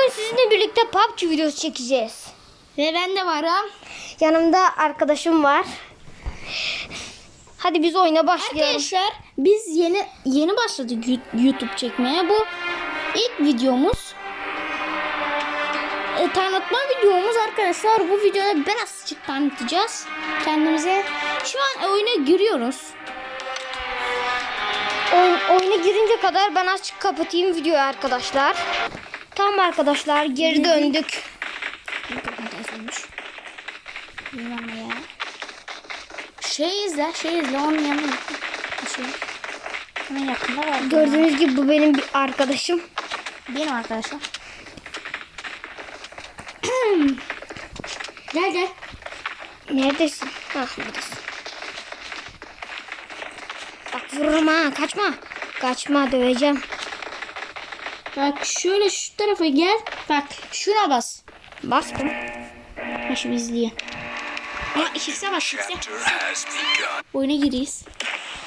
Bugün sizinle birlikte PUBG videosu çekeceğiz. Ve ben de varım. Yanımda arkadaşım var. Hadi biz oyuna başlayalım. Arkadaşlar biz yeni yeni başladık YouTube çekmeye. Bu ilk videomuz. E, tanıtma videomuz arkadaşlar. Bu videoda birazcık tanıtacağız kendimize. Şu an oyuna giriyoruz. Oyun, oyuna girince kadar ben açık kapatayım videoyu arkadaşlar. Tamam arkadaşlar geri döndük. Şey izle, şey izle. Onun yanına şey. Hemen yakında var. Gördüğünüz gibi bu benim bir arkadaşım. Benim arkadaşlar. gel gel. Neredesin? Ah buradasın. Bak vururum ha kaçma. Kaçma döveceğim. Bak şöyle şu tarafa gel. Bak şuna bas. Bastım. Ha şimdi izliyor. Ama şifse bas şifse. Oyuna giriyiz.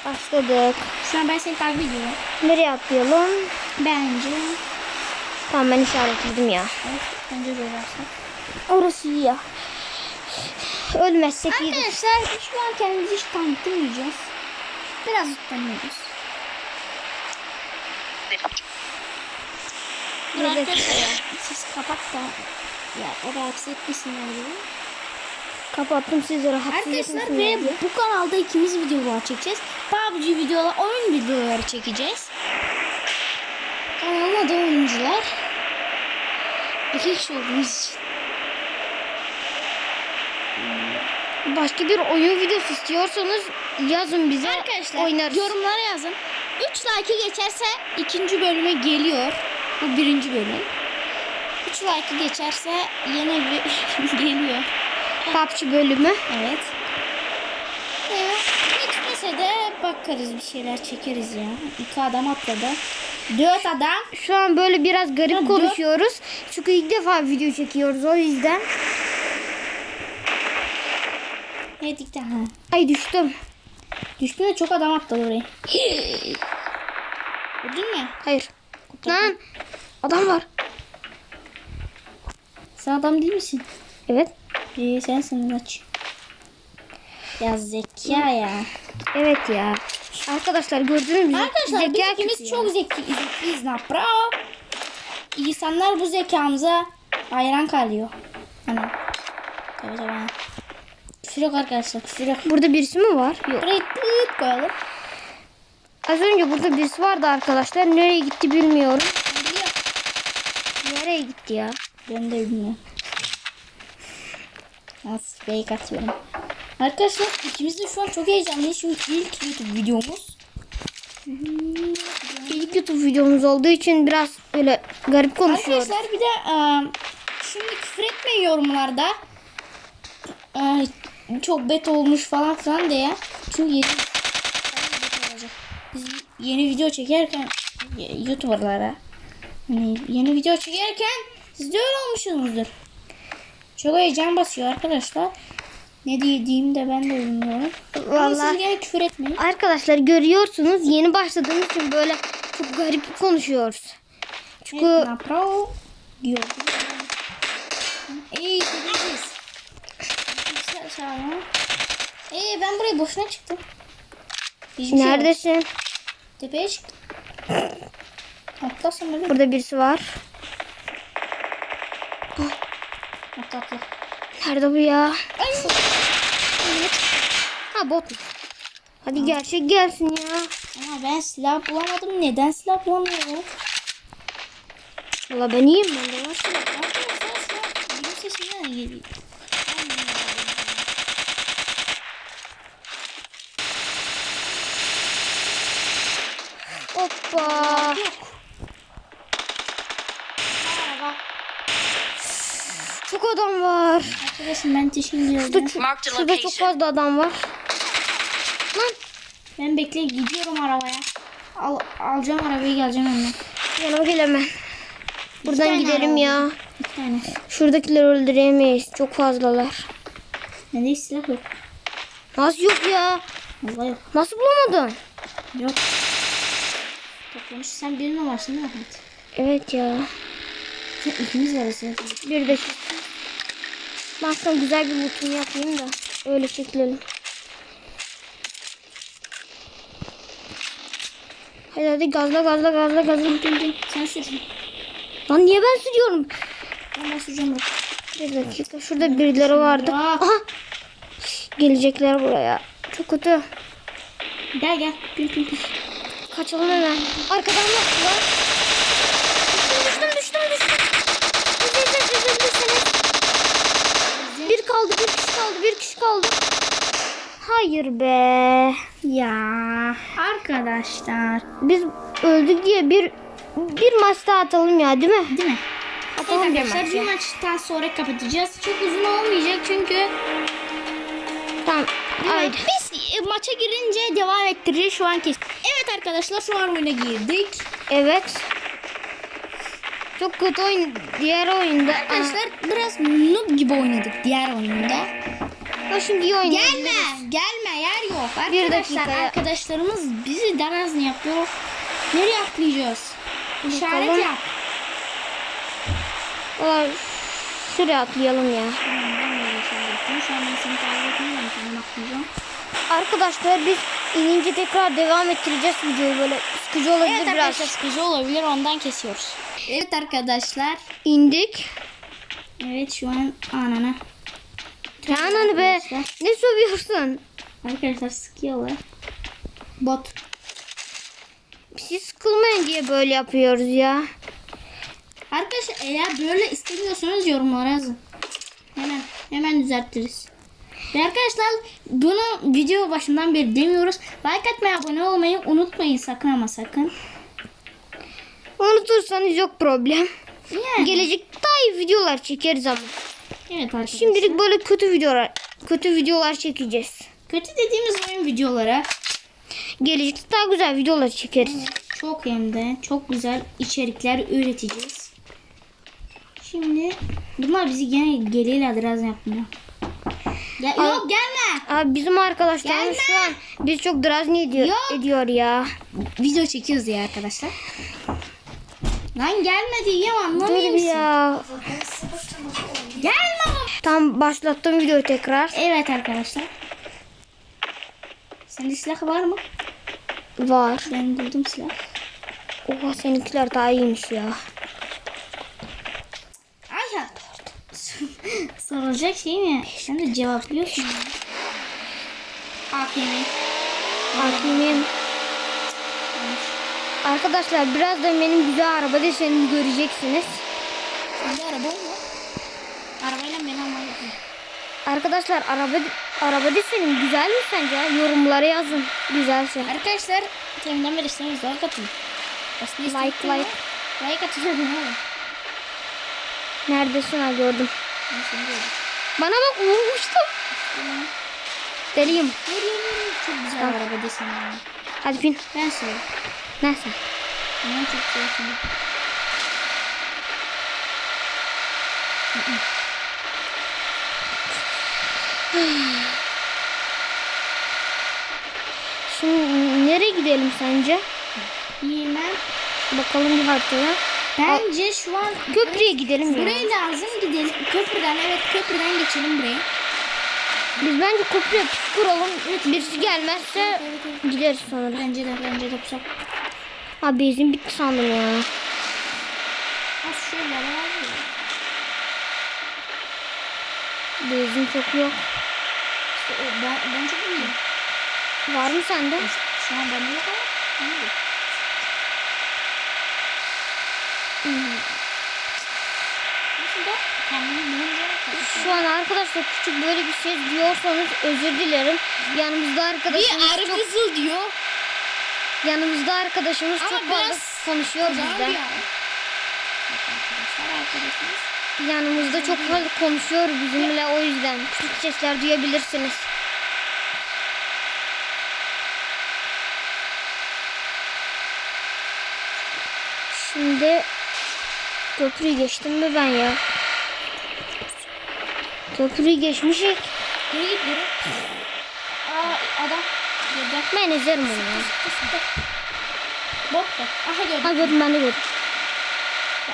Başladık. Şu an ben seni takip ediyorum. Nereye atlayalım? Bence. Tamam ben işaretledim ya. Evet, bence böyle olsun. Orası iyi ya. Ölmezsek iyidir. Arkadaşlar şu an kendimizi hiç tanıtmayacağız. Biraz tanıyoruz. Arkadaşlar siz kapat da ya o rahatsız etmesinler diye. Kapattım sizi rahatsız Arkadaşlar ve bu kanalda ikimiz videolar çekeceğiz. PUBG videolar, oyun videoları çekeceğiz. Kanalın adı oyuncular. İki kişi olduğumuz için. Başka bir oyun videosu istiyorsanız yazın bize. Arkadaşlar oynarız. yorumlara yazın. 3 like'ı geçerse ikinci bölüme geliyor. Bu birinci bölüm. 3 like'ı geçerse yeni bir geliyor. PUBG bölümü. Evet. Ee, geçmese de bakarız bir şeyler çekeriz ya. İki adam atladı. Dört adam. Şu an böyle biraz garip Hadi. konuşuyoruz. Çünkü ilk defa video çekiyoruz o yüzden. İki tane. Ay düştüm. Düştü de çok adam atladı oraya. Gördün mü? Hayır. Lan adam var. Sen adam değil misin? Evet. Ee, sensin aç. Ya zeka ya. Evet ya. Arkadaşlar gördünüz mü? Arkadaşlar biz Zeka ikimiz kötü ya. çok zeki, zekiyiz na bravo. İnsanlar bu zekamıza hayran kalıyor. Hani. Tabii tabii. Küfür yok arkadaşlar küfür yok. Burada birisi mi var? Yok. Burayı koyalım. Az önce burada birisi vardı arkadaşlar. Nereye gitti bilmiyorum. Nereye gitti ya? Ben de bilmiyorum. Nasıl fake atıyorum. Arkadaşlar ikimiz de şu an çok heyecanlıyız. Çünkü ilk YouTube videomuz. İlk YouTube videomuz olduğu için biraz böyle garip konuşuyoruz. Arkadaşlar bir de e, şimdi küfür etmeyin yorumlarda. E, çok bet olmuş falan filan diye. Çünkü yeni, olacak. Biz yeni video çekerken YouTuber'lara hani yeni video çekerken siz de öyle olmuşsunuzdur. Çok heyecan basıyor arkadaşlar. Ne diyeyim de ben de bilmiyorum. Vallahi- siz gene küfür etmeyin. Arkadaşlar görüyorsunuz yeni başladığımız için böyle çok garip konuşuyoruz. Çünkü Evet, napro diyor. Ey gideceğiz. Ee ben buraya boşuna çıktım. Hiçbir şey yok. neredesin? Tepeye çıktım. Atla sen böyle. Burada birisi var. Atla atla. Nerede bu ya? Ha bot. Hadi gerçek gelsin ya. Ama ben silah bulamadım. Neden silah bulamıyorum? Valla ben iyiyim ben de var. Arkadaşlar silah benim sesimden geliyor. Hoppa. Merhaba. Çok adam var. Arkadaşım ben Şurada, Marked a şurada çok fazla adam var. Lan Ben bekle gidiyorum arabaya. Al, alacağım arabayı geleceğim hemen. yanıma gel hemen. Buradan gidelim araba ya. Bir tane. Şuradakileri öldüremeyiz. Çok fazlalar. Bende silah yok. Nasıl yok ya? Vallahi yok. Nasıl bulamadın? Yok. Toplamış. Sen birine varsın değil mi Ahmet? Evet ya. İkimiz varız zaten. Bir dakika. Sana güzel bir butun yapayım da öyle çekilelim. Hadi hadi gazla gazla gazla gazla. Dün dün sen sür. Lan niye ben sürüyorum? Ben ben süreceğim bak. Bir dakika şurada birileri vardı. Aa. Aha. Gelecekler buraya. Çok kötü. Gel gel. Pim pim pim. Kaçalım hemen. Arkadan baktılar. Düştüm düştüm düştüm düştüm. Üzülseniz üzülseniz. Bir kaldı bir kişi kaldı bir kişi kaldı. Hayır be. Ya arkadaşlar. Biz öldük diye bir bir maç daha atalım ya değil mi? Değil mi? Atalım Evet bir maç. bir maçtan sonra kapatacağız. Çok uzun olmayacak çünkü Tamam. Haydi. biz e, maça girince devam ettireceğiz şu an kes. Evet arkadaşlar şu an oyuna girdik. Evet. Çok kötü oyun. Diğer oyunda. Arkadaşlar biraz noob gibi oynadık diğer oyunda. Ha şimdi iyi oynuyoruz. Gelme, gelme yer yok. Bir Arkadaşlar dakika. arkadaşlarımız bizi daraz mı yapıyor? Nereye atlayacağız? İşaret Bakalım. yap. Valla şuraya atlayalım ya. İşaret yaptım. Şu an ben seni takip etmiyorum. Sana atlayacağım. Arkadaşlar biz inince tekrar devam ettireceğiz videoyu böyle sıkıcı olabilir Evet biraz. arkadaşlar sıkıcı olabilir ondan kesiyoruz. Evet arkadaşlar. İndik. Evet şu an anana. Canan be ne sövüyorsun? Arkadaşlar sıkıyorlar. Bot. Siz sıkılmayın diye böyle yapıyoruz ya. Arkadaşlar eğer böyle istemiyorsanız yorumlara yazın. Hemen hemen düzeltiriz. Ve arkadaşlar bunu video başından beri demiyoruz. Like atmayı, abone olmayı unutmayın sakın ama sakın. Unutursanız yok problem. Yani. Gelecek daha iyi videolar çekeriz ama. Evet arkadaşlar. Şimdilik böyle kötü videolar kötü videolar çekeceğiz. kötü dediğimiz oyun videolara Gelecekte daha güzel videolar çekeriz. çok hem de çok güzel içerikler üreteceğiz. Şimdi bunlar bizi gene geliyle biraz yapmıyor. Ya, yok gelme. Abi bizim arkadaşlarımız Gelme. şu an biz çok drazni ediyor, Yok. ediyor ya. Video çekiyoruz ya arkadaşlar. Lan gelme diyeyim anlamıyor musun? ya. Gelme. Tam başlattım videoyu tekrar. Evet arkadaşlar. Sende silah var mı? Var. Ben buldum silah. Oha seninkiler daha iyiymiş ya. Ay ya. Sorulacak şey mi? Sen de cevaplıyorsun. AKM. Hakimim. Arkadaşlar birazdan benim güzel araba desenimi göreceksiniz. Sende araba mı? Arabayla beni almayı Arkadaşlar araba araba desenim güzel mi sence? Yorumlara yazın. Güzelse. Arkadaşlar teminden beri istemeyiz. Like atın. Aslında Like, like. Like atacağım. Neredesin ha gördüm. Seni. Bana bak vurmuştum. Tamam. Deliyim. Çok güzel araba deseni. ya. Hadi bin. Ben seviyorum. Neyse. Ben çok seviyorum. Şimdi nereye gidelim sence? Bilmem. Bakalım bir haritaya. Bence şu an Köprüye gidelim ya. buraya lazım gidelim. Köprüden evet köprüden geçelim buraya. Biz bence köprüye pis kuralım. Birisi gelmezse gideriz sonra. Bence de bence de güzel. Ha benzin bitti sandım ya. Az şöyle. Benzin çok yok. İşte o, ben, ben çok iyiyim. Var mı sende? Şu an bende yok ama. Kendini Şu an arkadaşlar küçük böyle bir şey diyorsanız özür dilerim. Yanımızda arkadaşımız çok, fısıl diyor. yanımızda arkadaşımız Ama çok fazla biraz konuşuyor Güzel bizden. bir yer. Arkadaşlar arkadaşımız. Yanımızda çok fazla konuşuyor bizimle o yüzden küçük sesler duyabilirsiniz. Şimdi Köprüyü geçtim mi ben ya? Köprüyü geçmişik. Niye gidiyorum? Aa adam girdi. Ben izlerim onu ya. Bot. Aha gördüm. Aha gördüm ben de gördüm.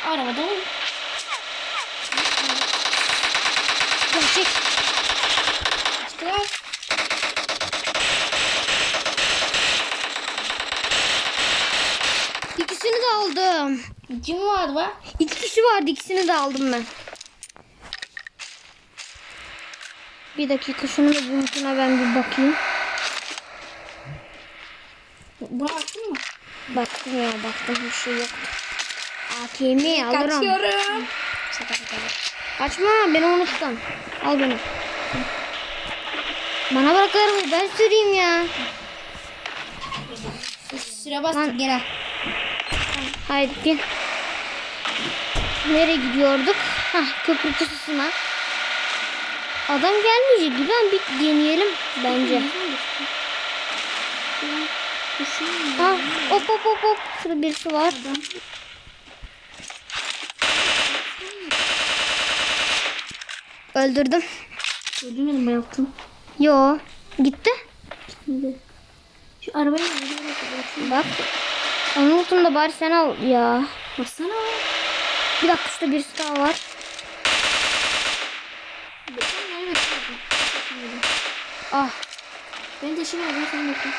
Arabada mı? Gerçek. Aldım. Kim vardı be? İki kişi vardı ikisini de aldım ben. Bir dakika şunu da bunun ben bir bakayım. Buna baktın mı? Baktım ya baktım bir şey yoktu. AKM'yi alırım. Kaçıyorum. Şaka şaka. Kaçma beni unuttun. Al beni. Bana bırak arabayı ben süreyim ya. Süre bastık gel. Haydi gel. Nereye gidiyorduk? Hah köprü kutusuna. Adam gelmeyecek gibi ben bir deneyelim bence. Ha, hop hop hop hop. Şurada birisi var. Öldürdüm. Öldürmedim bayılttım. Yo. Gitti. Şu arabayı bir Bak. Onun da bari sen al ya. Baksana. Bir dakika şurada birisi daha var. Ah. Ben de şimdi ben sen bekle.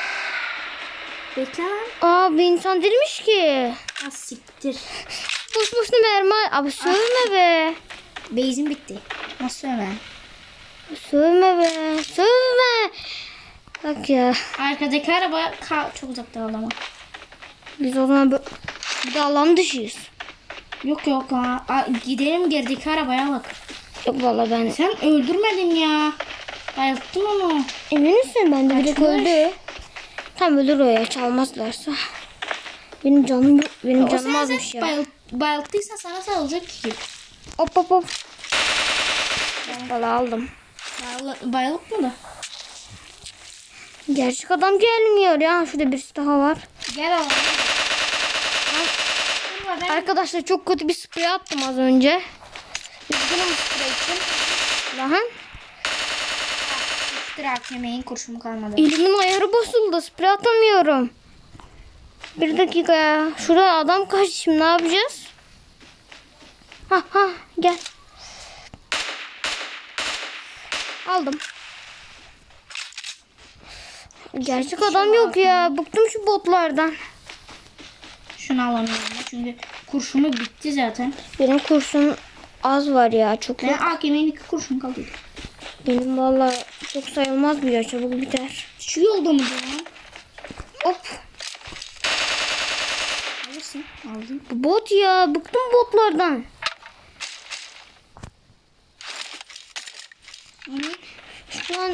Bekle lan. Aa bir insan değilmiş ki. Az siktir. Boş boşuna mermi. Abi sövme be. Beyzin bitti. Nasıl hemen? Sövme be. Sövme. Bak ya. Arkadaki araba çok uzakta ama. Biz o zaman bir de alan dışıyız. Yok yok ha. Aa, gidelim gerideki arabaya bak. Yok valla ben. Sen öldürmedin ya. Bayılttın onu. Emin misin? Ben de direkt öldü. Tam ölür o ya çalmazlarsa. Benim canım. Benim O canım azmış ya. bayıl, bayılttıysan sana salacak ki. Hop hop hop. Valla aldım. Bayıl, bayılıp mı da? Gerçek adam gelmiyor ya. Şurada birisi daha var. Gel alalım. Ben Arkadaşlar çok kötü bir sprey attım az önce. Üzgünüm sprey için. Lan Siktir hakemeyim kurşumu kalmadı. elimin ayarı bozuldu. Sprey atamıyorum. Bir dakika ya. Şurada adam kaçtı şimdi ne yapacağız? Ha ha gel. Aldım. Gerçek adam yok ya. Bıktım şu botlardan. Şunu alamıyorum çünkü kurşumu bitti zaten. Benim kurşun az var ya. Çok Ben hakemeyin iki kurşun kaldı. Benim valla çok sayılmaz bir ya. Çabuk biter. Şu yolda mı ya? Hop. Alırsın. Aldım. Bu bot ya. Bıktım botlardan. Şu an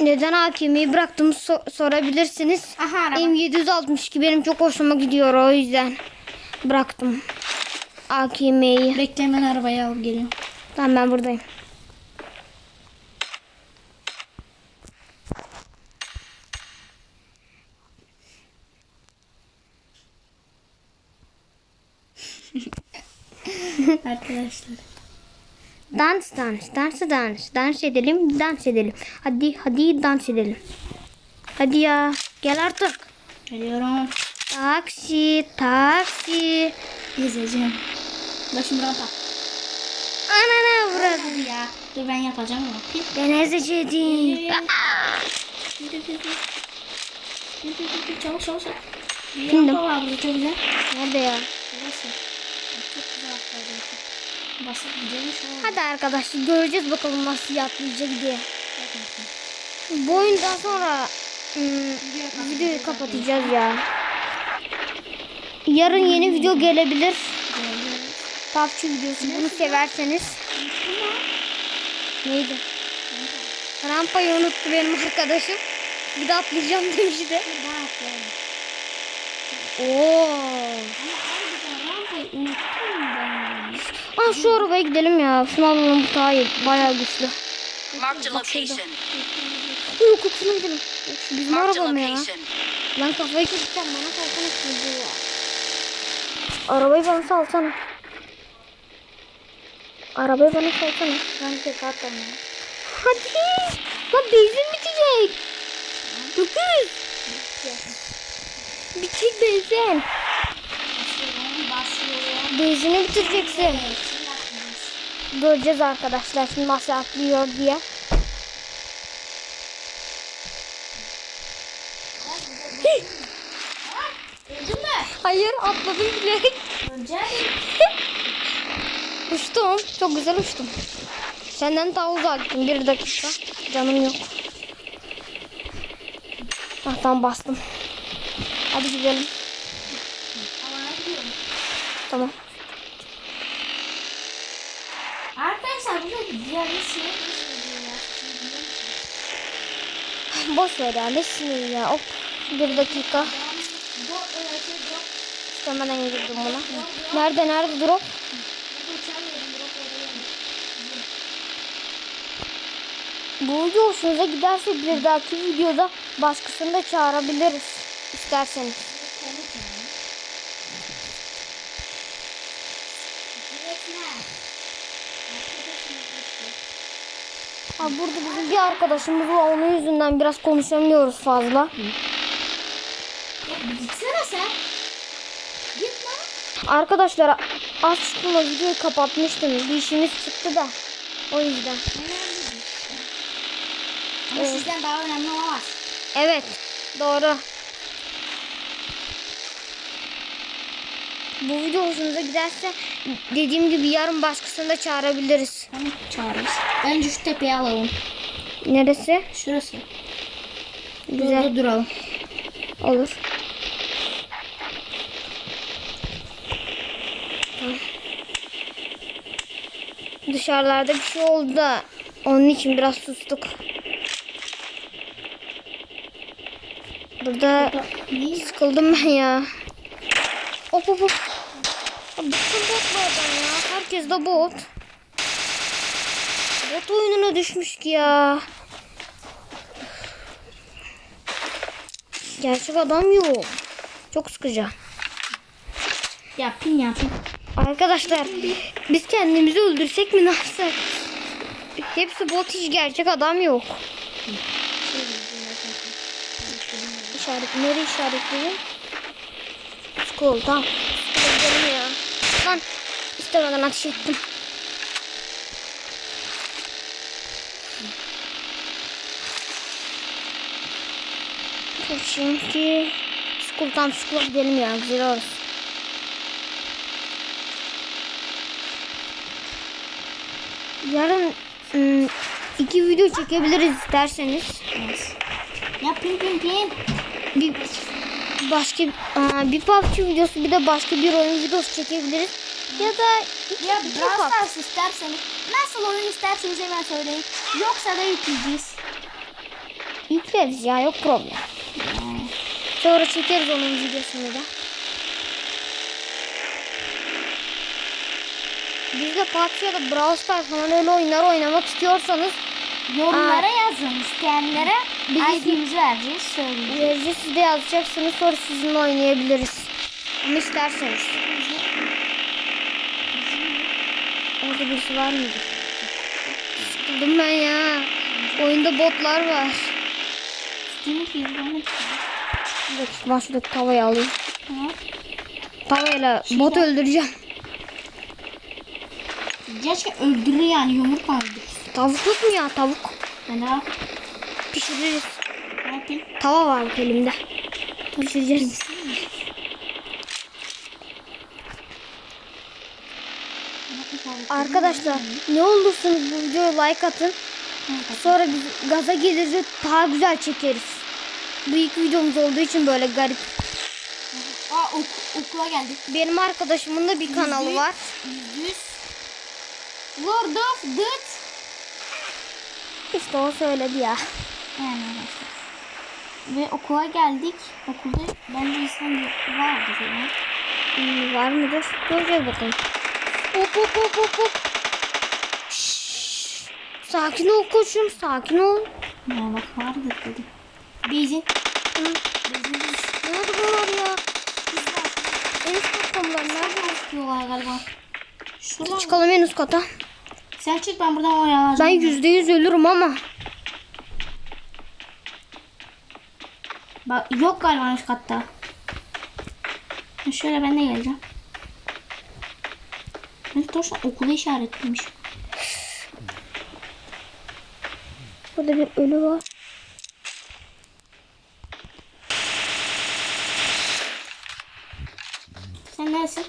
neden hakimi bıraktım so- sorabilirsiniz. Aha araba. M762 benim çok hoşuma gidiyor o yüzden bıraktım. AKM'yi. Bekle hemen arabayı alıp geliyorum. Tamam ben buradayım. Arkadaşlar. Dans dans dans dans dans edelim dans edelim. Hadi hadi dans edelim. Hadi ya gel artık. Geliyorum. Taksi taksi. İzleyeceğim. Başım rampa. Anana. Hadi ya. Dur ben yapacağım ama. Ben ezeceğim. Çabuk çabuk çabuk. Bir rampa var burada çok güzel. Nerede ya? Burası. Basıp şu an. Hadi arkadaşlar göreceğiz bakalım nasıl atlayacak diye. Bu oyundan sonra ım, videoyu kapatacağız ya. Yarın yeni video gelebilir. PUBG videosu bunu severseniz. Neydi? Rampayı unuttu benim arkadaşım. Bir de atlayacağım demişti. Oo. Ama harbiden rampayı unuttum ben ya. Aa şu arabaya gidelim ya. Şunu alalım bu daha iyi. Bayağı güçlü. Marked a location. Yok yok şuna gidelim. Bizim araba mı ya? Lan kafayı keseceğim bana salsana çocuğu ya. Arabayı bana salsana. Arabayı bana salsana. Ben tek atlamam. Hadi. Lan benzin bitecek. Dokuz. Bitecek benzin. Benzini bitireceksin. Göreceğiz arkadaşlar şimdi nasıl atlıyor diye. Öldün mü? Hayır atladım. Öleceğim. Uçtum. Çok güzel uçtum. Senden daha gittim. Bir dakika. Canım yok. Ah tamam bastım. Hadi gidelim. Tamam. Arkadaşlar burada diğer bir şey ya. Boş ver ya. Ne sinir ya. Hop. Bir dakika. İstemeden girdim buna. Nerede nerede drop? Bu hoşunuza giderse bir dahaki videoda başkasını da çağırabiliriz. isterseniz. Komik yani. Üretme. Arkadaşım üretti. Ha, burada bizim bir arkadaşımız var. Onun yüzünden biraz konuşamıyoruz fazla. Ya bir gitsene sen. Git lan. Arkadaşlar çıkma videoyu kapatmıştım. Bir işimiz çıktı da. O yüzden. Ama Evet. sizden daha önemli olamaz. Evet. Doğru. Bu video hoşunuza giderse dediğim gibi yarın başkasını da çağırabiliriz. Tamam çağırırız. Önce şu tepeyi alalım. Neresi? Şurası. Güzel. Burada duralım. Olur. Dışarılarda bir şey oldu da onun için biraz sustuk. Burada Ne? sıkıldım ben ya. Hop hop. Ya Bütün botlardan ya. Herkes de bot. Bot oyununa düşmüş ki ya. Gerçek adam yok. Çok sıkıcı. Yapayım yapayım. Arkadaşlar biz kendimizi öldürsek mi yapsak? Hepsi bot hiç gerçek adam yok. İşaret nereye işaretledin? School tamam. Gidelim ya. Lan istemeden ateş ettim. Çünkü school tam school'a gidelim ya güzel olur. Yarın ım, iki video çekebiliriz isterseniz. Yapayım pim pim. Bir başka aa, bir PUBG videosu bir de başka bir oyun videosu çekebiliriz. Ya da iki, Ya iki Brawl. Stars isterseniz. Nasıl oyun isterseniz hemen söyleyin. Yoksa da yükleyeceğiz. yükleriz ya yok problem. Sonra çekeriz onun videosunu da. Biz de PUBG ya da Brawl Stars falan öyle oyunlar oynamak istiyorsanız Yorumlara yazın isteyenlere. ID'mizi vereceğiz. Söyleyeceğiz. vereceğiz siz de yazacaksınız sonra sizinle oynayabiliriz. Ama isterseniz. Orada birisi var mıydı? Sıkıldım ben ya. Oyunda botlar var. Dakika ben şuradaki tavayı alayım. Tavayla bot öldüreceğim. Gerçekten öldürür yani yumrukla öldürür. Tavuk yok mu ya tavuk? De var. Pişiririz. Ne yapayım? Tava var bak elimde. Pişireceğiz. Arkadaşlar ne olursunuz bu videoya like atın. Sonra biz gaza geliriz daha güzel çekeriz. Bu ilk videomuz olduğu için böyle garip. Aa ok okula geldik. Benim arkadaşımın da bir kanalı var. Lord of Death. İşte o söyledi ya. Yani arkadaşlar. Ve okula geldik. Okulda bence insan vardır ya. Hmm, var mıdır? Göreceğiz bakalım. Hop hop hop hop hop. Şşş. Sakin ol koçum sakin ol. Ya bak vardır dedim. Beyzin. Hı. Nerede bunlar ya? En üst katta bunlar nerede? Çıkıyorlar galiba. Şuradan. Çıkalım en üst kata. Sen çık ben buradan oyalanacağım. Ben yüzde yüz ölürüm ama. Bak yok galiba üst katta. Şöyle ben de geleceğim. Melih Torsan okulu işaretlemiş. Burada bir ölü var. Sen neresin?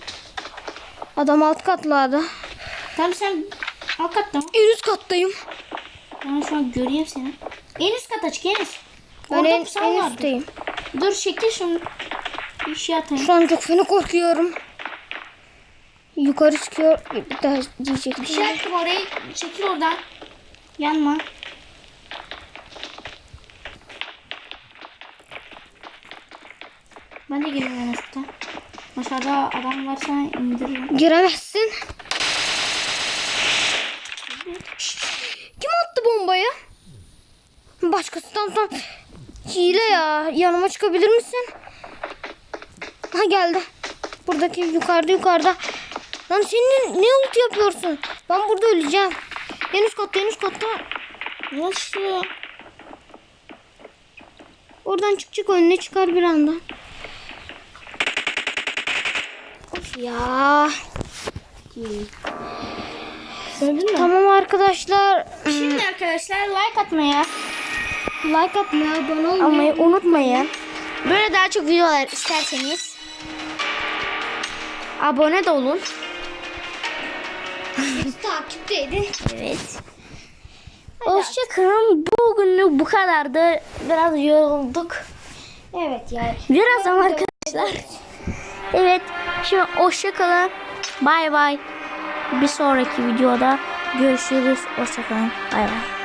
Adam alt katlarda. Tamam sen alt katta mı? En üst kattayım. Ben şu an göreyim seni. En üst kat açık en üst. Ben Orada en, en vardı. üstteyim. Dur şekil şunu. Bir şey atayım. Şu an çok fena korkuyorum. Yukarı çıkıyor. Bir daha diyecektim. Bir şey attım orayı. Çekil oradan. Yanma. Ben de geliyorum en üstte. Aşağıda adam varsa indiririm. Giremezsin. Başkası tam tam. Hile ya. Yanıma çıkabilir misin? Ha geldi. Buradaki yukarıda yukarıda. Lan senin ne ult yapıyorsun? Ben burada öleceğim. En üst katta en üst katta. Nasıl? Oradan çık çık önüne çıkar bir anda. Of ya. Gördün mü? Tamam arkadaşlar. Şimdi arkadaşlar like atmaya Like atmayı, abone olmayı unutmayın. Böyle daha çok videolar isterseniz abone de olun. takipte edin. Evet. Hoşçakalın. Bugünlük bu kadardı. Biraz yorulduk. Evet ya. Biraz ama arkadaşlar. Evet. Şimdi hoşçakalın. Bay bay. Bir sonraki videoda görüşürüz. Hoşçakalın. Bay bay.